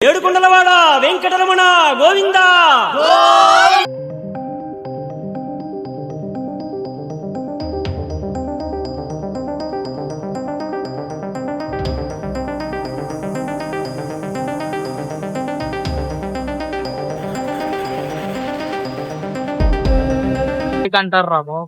ఏడుకొండలవాడ వెంకటరమణ గోవింద. అంటారు రాబో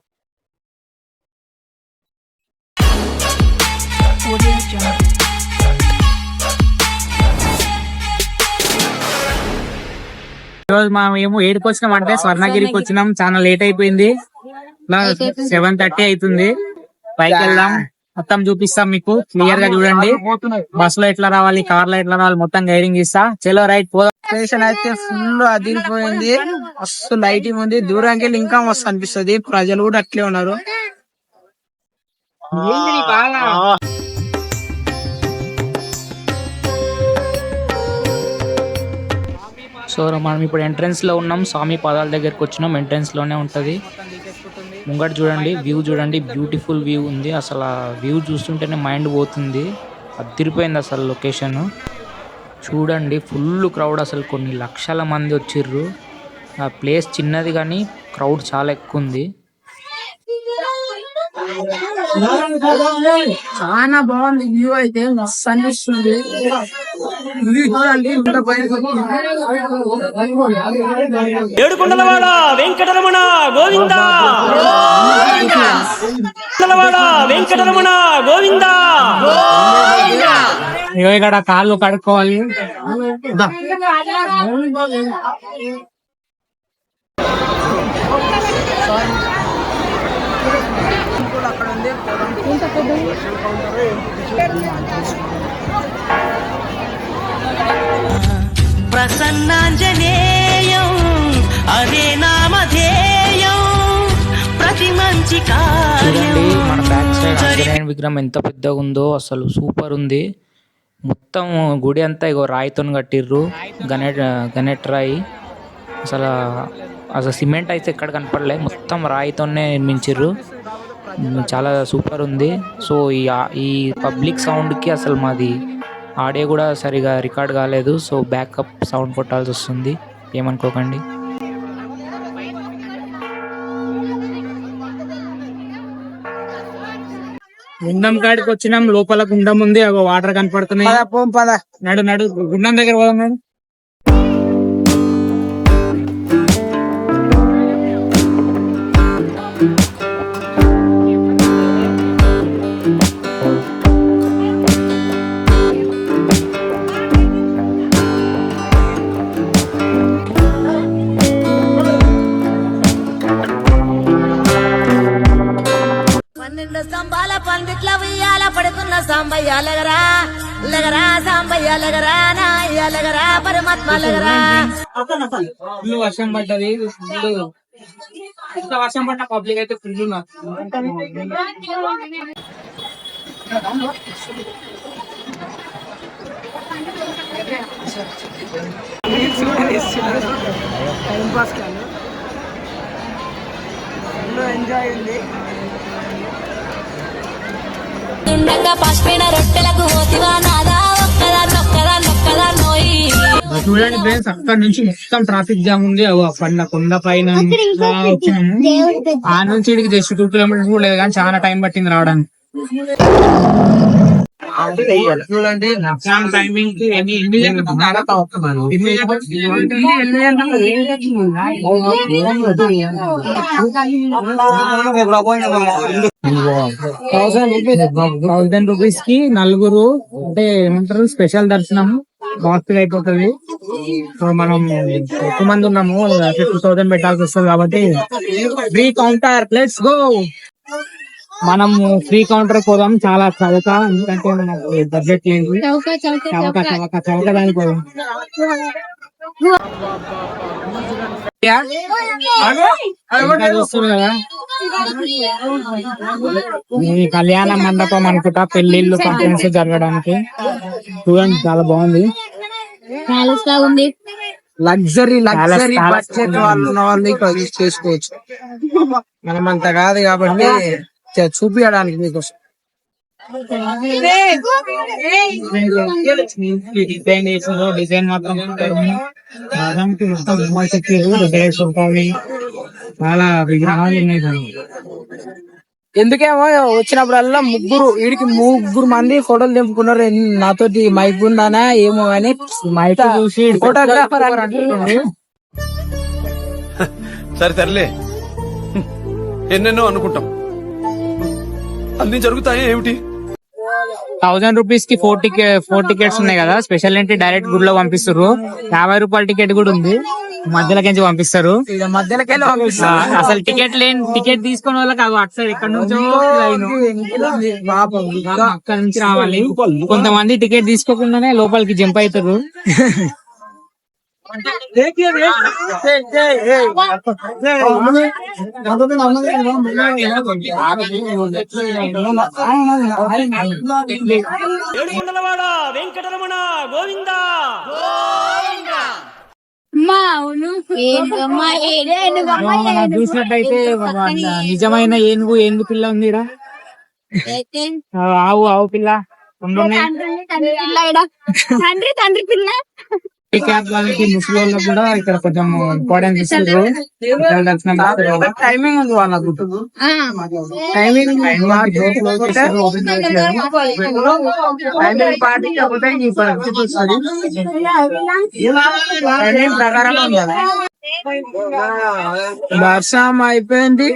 ఈరోజు మనం ఏమో ఏడుకి వచ్చినాం అంటే స్వర్ణగిరికి వచ్చినాం. చాలా లేట్ అయిపోయింది. సెవెన్ థర్టీ అవుతుంది. పైకి వెళ్దాం. మొత్తం చూపిస్తాం మీకు. క్లియర్గా చూడండి. బస్లో ఎట్లా రావాలి కార్లో ఎట్లా రావాలి మొత్తం గైడింగ్ ఇస్తా చలో రైట్ పోదాం స్టేషన్ అయితే ఫుల్ అదిరిపోయింది. మస్తు లైటింగ్ ఉంది. దూరానికి వెళ్ళి ఇంకా మస్తు అనిపిస్తుంది. ప్రజలు కూడా అట్లే ఉన్నారు. సో మనం ఇప్పుడు ఎంట్రన్స్లో ఉన్నాం. స్వామి పాదాల దగ్గరకు వచ్చినాం. ఎంట్రన్స్లోనే లోనే ఉంటది. ముంగట చూడండి వ్యూ చూడండి. బ్యూటిఫుల్ వ్యూ ఉంది. అసలు ఆ వ్యూ చూస్తుంటేనే మైండ్ పోతుంది. అదిరిపోయింది అసలు లొకేషన్. చూడండి ఫుల్ క్రౌడ్ అసలు. కొన్ని లక్షల మంది వచ్చిర్రు. ఆ ప్లేస్ చిన్నది కానీ క్రౌడ్ చాలా ఎక్కువ ఉంది. చాలా బాగుంది. వ్యూ అయితే మస్తు అనిపిస్తుంది. ఏడుకొండలవాడ వెంకటరమణ గోవింద. ఏడుకొండలవాడ వెంకటరమణ గోవింద. ఇగో ఇక్కడ కాళ్ళు కడుక్కోవాలి. అక్కడ ఉంది ప్రసన్నాంజనేయం అదే నామధేయం ప్రతి మంచి కార్యం చూడండి మన బ్యాక్ సైడ్ ఆంజనేయ విగ్రహం ఎంత పెద్దగా ఉందో అసలు సూపర్ ఉంది. మొత్తం గుడి అంతా ఇగో రాయితో కట్టిర్రు గణేట్ గణేట్ రాయి. అసలు అసలు సిమెంట్ అయితే ఎక్కడ కనపడలే మొత్తం రాయితోనే నిర్మించిర్రు. చాలా సూపర్ ఉంది. సో ఈ ఈ పబ్లిక్ సౌండ్కి అసలు మాది ఆడియో కూడా సరిగా రికార్డ్ కాలేదు. సో బ్యాకప్ సౌండ్ కొట్టాల్సి వస్తుంది. ఏమనుకోకండి. గుండం కాడికి వచ్చినాం. లోపల గుండం ఉంది. అగో వాటర్ కనపడుతున్నాయి. పద పోం పద. నడు నడు. గుండం దగ్గర పోదాం పన్నెండు స్తంభాల పందిట్ల ఉయ్యాల పడుకున్న సాంబయ్య లగరా లగరా సాంబయ్య లగరా నాయ్య లగరా పరమాత్మ లగరా. ఫుల్ వర్షం పడ్డది ఫుల్ ఎంత వర్షం పడ్డ పబ్లిక్ అయితే ఫుల్ ఉన్నారు. టైం పాస్ కాదు. ఎంజాయ్ ఉంది ఉండగా పసిపిన రొట్టెలకు పోతివా నాదా? ఒక్కదా నొక్కదా నొక్కదా నోయి? చూడండి ఫ్రెండ్స్ అక్కడ నుంచి మొత్తం ట్రాఫిక్ జామ్ ఉంది. అగో ఆ పండ కొండ పైన ఆ నుంచి ఇడికి జస్ట్ టూ కిలోమీటర్స్ కూడా లేదు కానీ చాలా టైం పట్టింది రావడానికి. చూడండి టైమింగ్ థౌసండ్ రూపీస్. కి నలుగురు అంటే ఏమంటారు స్పెషల్ దర్శనం బాక్స్ అయిపోతుంది. సో మనం ఎక్కువ మంది ఉన్నాము టూ థౌసండ్ పెట్టాల్సి వస్తుంది కాబట్టి. ఫ్రీ కౌంటర్ లెట్స్ గో మనం ఫ్రీ కౌంటర్ పోదాం. చాలా చౌక ఎందుకంటే మనకు బడ్జెట్ లేదు. చౌక చౌక చౌక దానికి పోదాం. ఈ కళ్యాణ మండపం అనుకుంటా పెళ్ళిళ్ళు ఫంక్షన్స్ జరగడానికి. చూడండి చాలా బాగుంది. ఉంది. లగ్జరీ లగ్జరీ బడ్జెట్ వాళ్ళు ఉన్న వాళ్ళు ఇక్కడ యూజ్ చేసుకోవచ్చు. మనం అంత కాదు కాబట్టి చూపించడానికి మీకు డిజైన్ మాత్రం చాలా విగ్రహాలు ఉన్నాయి సార్ ఎందుకేమో వచ్చినప్పుడల్లా ముగ్గురు వీడికి ముగ్గురు మంది ఫోటోలు దింపుకున్నారు నాతోటి మైక్ ఉందానా ఏమో అని మైక్ చూసి ఫోటోగ్రాఫర్ సరే తరలే ఎన్నెన్నో అనుకుంటాం. అన్ని జరుగుతాయి ఏమిటి? థౌసండ్ రూపీస్కి ఫోర్ టికెట్ ఫోర్ టికెట్స్ ఉన్నాయి కదా. స్పెషల్ ఏంటి? డైరెక్ట్ గుడ్లో పంపిస్తారు యాభై రూపాయల టికెట్ కూడా ఉంది. మధ్యలోకి పంపిస్తారు అసలు టికెట్ లేని టికెట్ తీసుకున్న వాళ్ళకి అవి అటు సైడ్ ఎక్కడ నుంచో అక్కడ నుంచి రావాలి. కొంతమంది టికెట్ తీసుకోకుండానే లోపలికి జంప్ అవుతారు ఏడుకొండలవాడ వెంకటరమణ గోవింద. మనం చూసినట్టయితే మన నిజమైన ఏనుగు ఏనుగు పిల్ల ఉంది ఈడ. ఆ, ఆవు ఆవు పిల్ల. తండ్రి తండ్రి పిల్ల. ఈ క్యాబ్ వాళ్ళకి ముసలి వాళ్ళకి కూడా ఇక్కడ కొంచెం ఇంపార్టెన్స్ ఇస్తారు ఇక్కడ దర్శనం చేస్తారు. టైమింగ్ ఉంది వాళ్ళకు టైమింగ్ టైమింగ్ పాటించకపోతే ఈ పరిస్థితి వస్తుంది టైమింగ్ ప్రకారం ఉండాలి దర్శనం అయిపోయింది.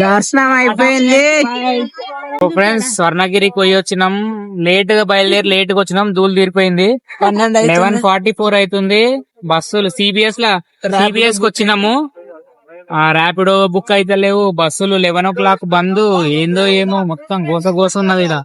దర్శనం అయిపోయింది. ఫ్రెండ్స్ స్వర్ణగిరికి పోయి వచ్చినాం. లేట్గా బయలుదేరి లేట్గా వచ్చినాం. దూలు తీరిపోయింది. లెవెన్ ఫార్టీ ఫోర్ అవుతుంది. బస్సులు సిబిఎస్ లా సిబిఎస్కి వచ్చినాము. ర్యాపిడో బుక్ అయితే లేవు బస్సులు లెవెన్ ఓ క్లాక్ బంద్ ఏందో ఏమో మొత్తం గోస గోస ఉన్నది ఇలా